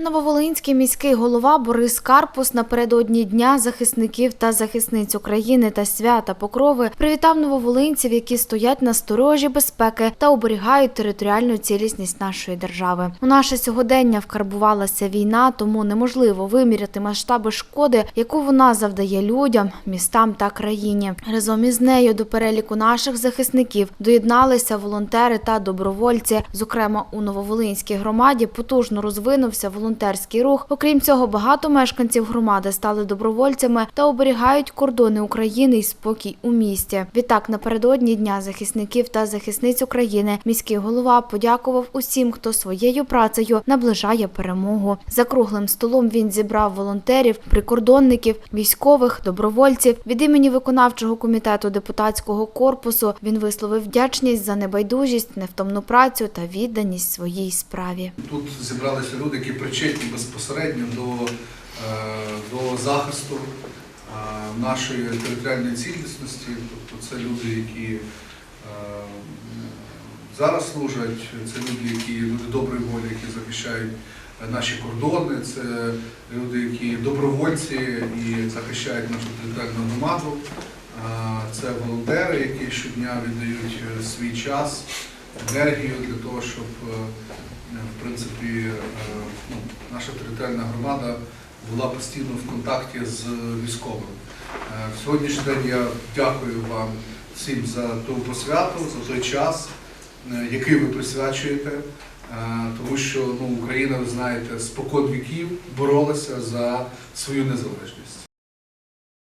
Нововолинський міський голова Борис Карпус напередодні Дня захисників та захисниць України та свята Покрови привітав нововолинців, які стоять на сторожі безпеки та оберігають територіальну цілісність нашої держави. У наше сьогодення вкарбувалася війна, тому неможливо виміряти масштаби шкоди, яку вона завдає людям, містам та країні. Разом із нею до переліку наших захисників доєдналися волонтери та добровольці. Зокрема, у Нововолинській громаді потужно розвинувся волонтерський рух. Окрім цього, багато мешканців громади стали добровольцями та оберігають кордони України і спокій у місті. Відтак, напередодні дня захисників та захисниць України міський голова подякував усім, хто своєю працею наближає перемогу. За круглим столом він зібрав волонтерів, прикордонників, військових, добровольців. Від імені виконавчого комітету депутатського корпусу він висловив вдячність за небайдужість, невтомну працю та відданість своїй справі. Тут зібралися люди, які причетні безпосередньо до, е, до захисту е, нашої територіальної цілісності. Тобто це люди, які е, зараз служать, це люди, які люди доброї волі, які захищають наші кордони, це люди, які добровольці і захищають нашу територіальну громаду. Це волонтери, які щодня віддають свій час, енергію для того, щоб в принципі, ну, наша територіальна громада була постійно в контакті з військовими. Е, В сьогоднішній день я дякую вам всім за ту посвяту, за той час, е, який ви присвячуєте, е, тому що ну, Україна, ви знаєте, спокон віків боролася за свою незалежність.